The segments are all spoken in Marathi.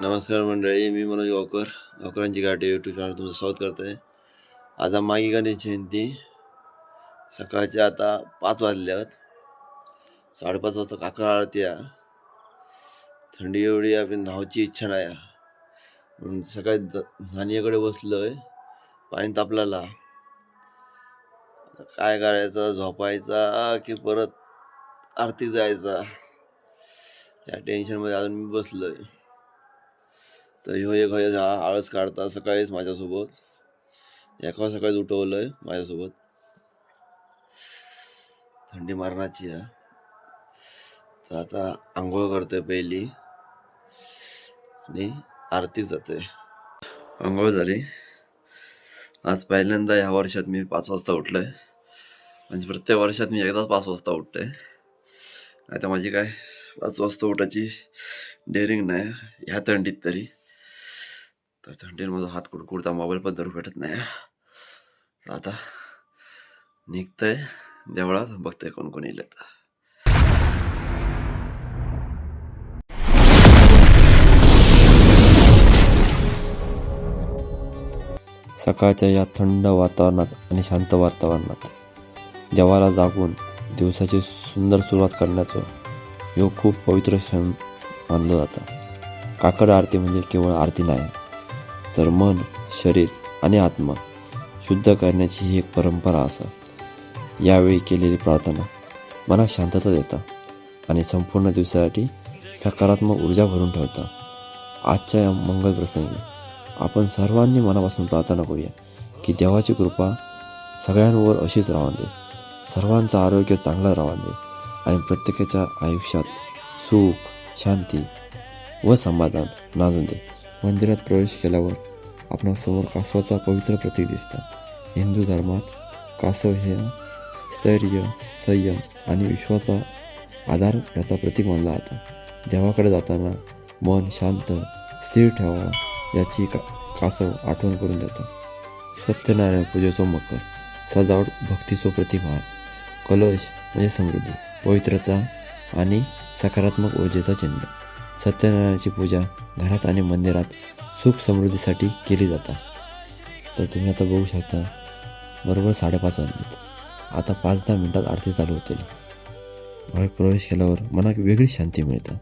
नमस्कार मंडळी मी मनोज गावकर गावकरांची गाठी यूट्यूब चॅनल तुमचं स्वागत करतो आहे आज मागी गणेश जयंती. सकाळचे आता पाच वाजले आहेत. साडेपाच वाजता काकर आरती थंडी एवढी आपली पण न्हावची इच्छा नाही म्हणून सकाळी धान्याकडे बसलो आहे पाणी तापलेला काय करायचं झोपायचा की परत आरती जायचा? या टेन्शनमध्ये अजून मी बसलो आहे तर ह्यो एक हा आळस काढता सकाळीच माझ्यासोबत. एका सकाळीच उठवलं आहे माझ्यासोबत. थंडी मारण्याची आहे. तर आता आंघोळ करतोय पहिली. आणि आरती जाते. आंघोळ झाली. आज पहिल्यांदा ह्या वर्षात मी पाच वाजता उठलोय. म्हणजे प्रत्येक वर्षात मी एकदाच पाच वाजता उठतोय. आता माझी काय पाच वाजता उठायची डेअरिंग नाही. ह्या थंडीत तरी. तर थंडीत माझा हात कुडकुडता मोबाईल पण धरू भेटत नाही. तर आता निघतंय देवळात बघतंय कोण कोण येईल आता. सकाळच्या या थंड वातावरणात आणि शांत वातावरणात देवाला जागून दिवसाची सुंदर सुरुवात करण्याचं हे खूप पवित्र क्षण मानलं जातं. काकड आरती म्हणजे केवळ आरती नाही तर मन शरीर आणि आत्मा शुद्ध करण्याची ही एक परंपरा असा. यावेळी केलेली प्रार्थना मनात शांतता देता आणि संपूर्ण दिवसासाठी सकारात्मक ऊर्जा भरून ठेवता. आजच्या या मंगल प्रसंगी आपण सर्वांनी मनापासून प्रार्थना करूया की देवाची कृपा सगळ्यांवर अशीच राहून दे. सर्वांचं आरोग्य चांगलं राहून दे आणि प्रत्येकाच्या आयुष्यात सुख शांती व समाधान नांदून दे. मंदिरात प्रवेश केल्यावर आपणासमोर कासवाचा पवित्र प्रतीक दिसतात. हिंदू धर्मात कासव हे स्थैर्य संयम आणि विश्वाचा आधार याचा प्रतीक मानला जातं. देवाकडे जाताना मन शांत स्थिर ठेवा याची का कासव आठवण करून देतात. सत्यनारायण पूजेचो मकर सजावट भक्तीचो प्रतिभा कलश म्हणजे समृद्धी पवित्रता आणि सकारात्मक ऊर्जेचा चिन्ह. सत्यनारायणाची पूजा घरात आणि मंदिरात सुख समृद्धीसाठी केली जातात. तर तुम्ही आता बघू शकता बरोबर साडेपाच वाजलेत. आता पाच दहा मिनिटात आरती चालू होतील. बाहेर प्रवेश केल्यावर मनात वेगळी शांती मिळतं.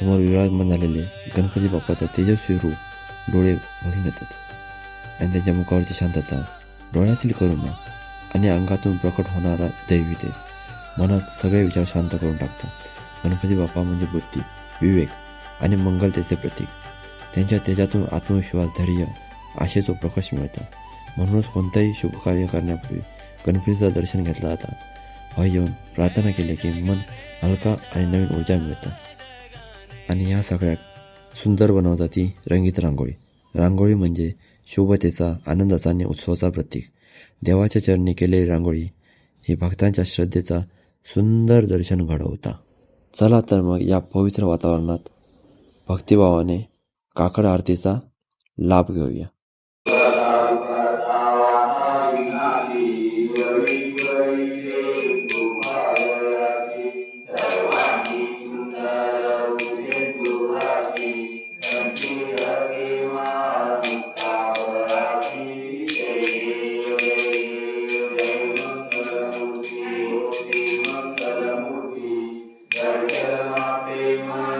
समोर विराजमान झालेले गणपती बाप्पाचा तेजस्वी रूप डोळे भरून येतात. आणि त्यांच्या मुखावरची शांतता डोळ्यातील करुणा आणि अंगातून प्रकट होणारा दैवी तेज मनात सगळे विचार शांत करून टाकतात. गणपती बाप्पा म्हणजे बुद्धी विवेक आणि मंगलतेचे प्रतीक. त्यांच्या त्याच्यातून आत्मविश्वास धैर्य आशेचं प्रकाश मिळतं. म्हणूनच कोणताही शुभकार्य करण्यापूर्वी गणपतीचं दर्शन घेतलं जातं. हय येऊन प्रार्थना केली की मन हलका आणि नवीन ऊर्जा मिळतं. आणि ह्या सगळ्यात सुंदर बनवतात ती रंगीत रांगोळी. रांगोळी म्हणजे शुभतेचा आनंदाचा आणि उत्सवाचा प्रतीक. देवाच्या चरणी केलेली रांगोळी ही भक्तांच्या श्रद्धेचा सुंदर दर्शन घडवता. चला तर मग या पवित्र वातावरणात भक्तिभावाने काकड़ आरतीचा लाभ घेऊया. Amen.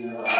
you.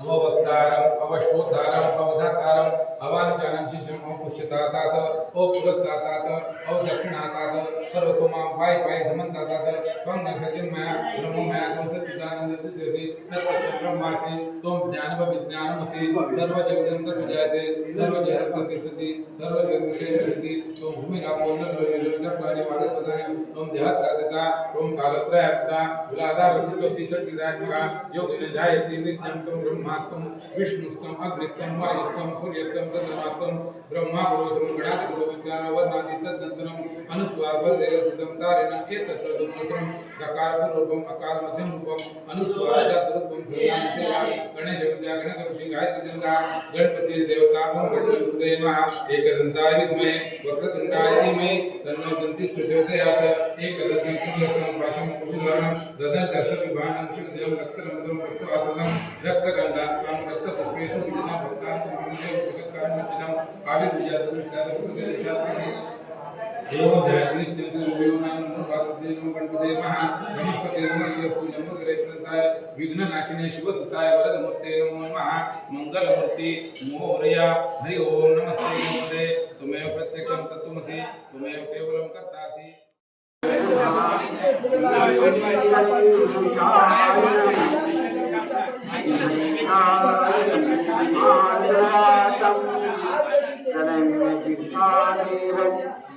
अववक्तारम् अवष्टोद्धारम् अवधातारम् अवाञ्चानं शिशम् अपुष्यतातात अपुरस्तातात अवदक्षिणातात सर्वतोमां पाय पाय समन्तातात त्वं न सचिन्मया ब्रह्ममया संसच्चिदानन्दतिजसि तत्पश्च ब्रह्मासि त्वं ज्ञानमविज्ञानमसि सर्वजगदन्त तुजायते सर्वजगत् तिष्ठति सर्वजगते विशति त्वं भूमिरापो न लोलिलोचक्राणि वागत्पदानि त्वं देहत्रादिता त्वं कालत्रयात्ता विलादारसितोऽसि च चिदात्मका योगिन जायते नित्यं त्वं ब्रह्मास्तं विष्णुस्तं अग्निस्तं वायुस्तं सूर्यस्तं चन्द्रमास्तं ब्रह्मा गुरुस्तं गणादिगुरुवचारवर्णादि तदनन्तरम् अनुस्वार वर्गेरसितं तारेण एतत्तदुपसरं गकार रूपम अकार मध्यम रूपम अनुस्वार जात रूपम सर्वनाम सेवा गणेश विद्या गण करुषि गायत्री गंगा गणपति देवता हम गणपति हृदय नमः एकदंताय विद्महे वक्रतुंडाय धीमहि, तन्नो दंति प्रचोदयात् एकदंतं कुलकं पाशं कुशलनं ददन दश विभानं शुद्धं रक्तरमदं रक्तवासनं रक्तगंधात्मं रक्तपुष्पेषु विद्या भक्तां कुमुदे भगतां विद्यां आविर्विद्या सुविद्या रक्तदेशा देवध्यात्मिक तंत्ररूपिणो नाम वासुदेव गणपते नमः नमो। नमः मंगलमूर्ति मोरया। हरि ओम नमस्ते नमस्ते। तुम्हें प्रत्यक्षम तत्त्वमसि तुम्हें केवलम कर्तासि। Thank you.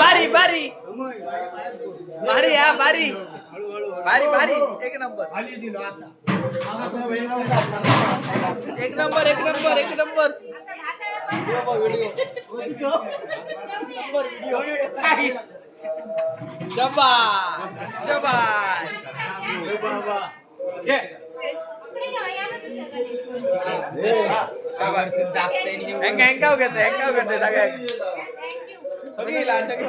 बारी बारी. बारी या बारी. बारी बारी. एक नंबर. एक नंबर एक नंबर एक नंबर. ಹೆಂಗ ಹೆಂಗ ಹೋಗುತ್ತೆ ಹೆಂಗ ಹೋಗುತ್ತೆ ಸಗಿಲ್ಲ ಸಗಿ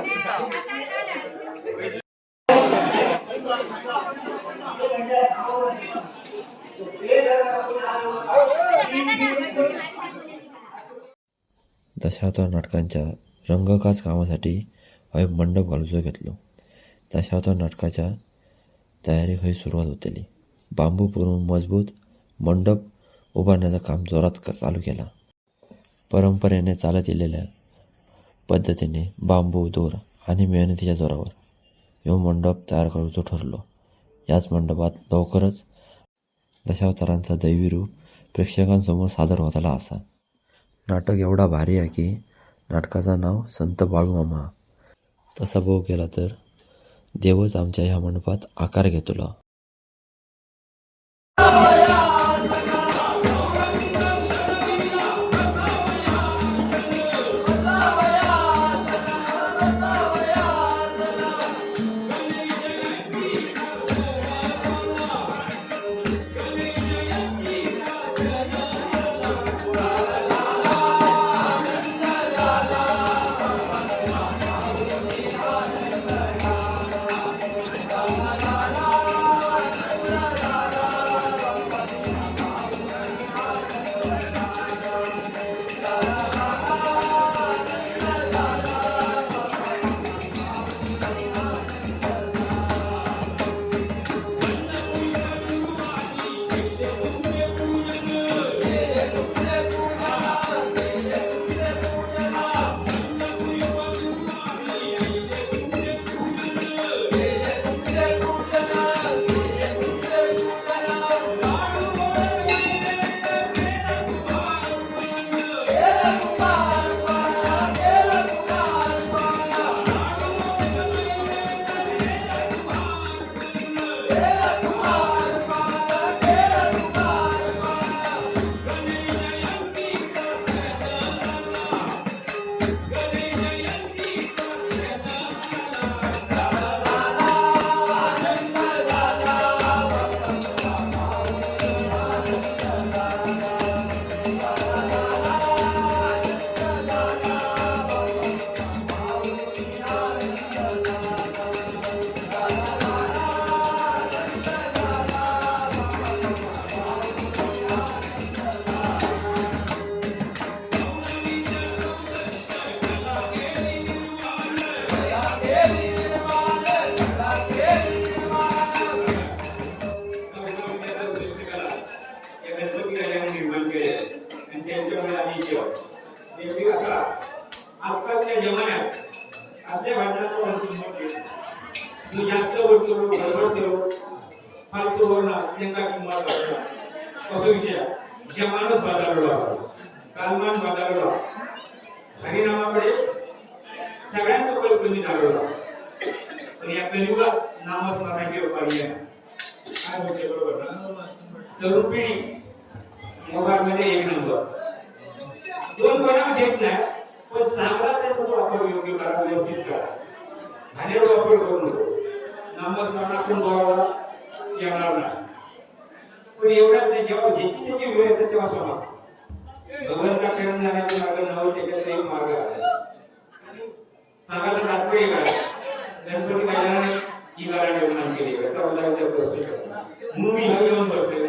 Thank you. दशावतार नाटकांच्या रंगकाच कामासाठी हय मंडप घालूचो घेतलो. दशावतार नाटकाच्या तयारी खंय सुरवात होतली. बांबू पुरून मजबूत मंडप उभारण्याचं काम जोरात चालू केला. परंपरेने चालत येलेल्या पद्धतीने बांबू दोर आणि मेहनतीच्या जोरावर ह्यो मंडप तयार करूचो ठरलो. याच मंडपात लवकरच दशावतारांचा दैवी रूप प्रेक्षकांसमोर सादर होताला असा. नाटक एवढा भारी आहे की नाटकाचं नाव संत बाळूमामा तसा भाऊ केला तर देवच आमच्या ह्या मंडपात आकार घेतला. मी जास्त बोलतो बरोबर करो फालतू बोलणार त्यांना किंमत वाटणार कसं विषय जे माणूस बाजारला कालमान बाजारला हरिनामाकडे सगळ्यांचा बल कमी झालं पण या कलियुगात नामस्मरणाची पर्याय काय होते बरोबर ना? तरुण पिढी मोबाईल मध्ये एक नंबर. दोन कोणा घेत नाही पण चांगला त्याचा वापर योग्य करा व्यवस्थित करा. घाणेरडा वापर करू नको. नामस्मरणातून बोलावा येणार नाही. पण एवढ्यात नाही जेव्हा ज्याची त्याची वेळ येते तेव्हा समाप्त भगवंताकडे जाण्याचे मार्ग नव्हे त्याच्यात एक मार्ग आहे. सांगायचं तात्पर्य काय? गणपती गजानन ही गाडा निर्माण केली. त्याचा उदाहरण प्रस्तुत करतो म्हणून मी हवी येऊन बघतोय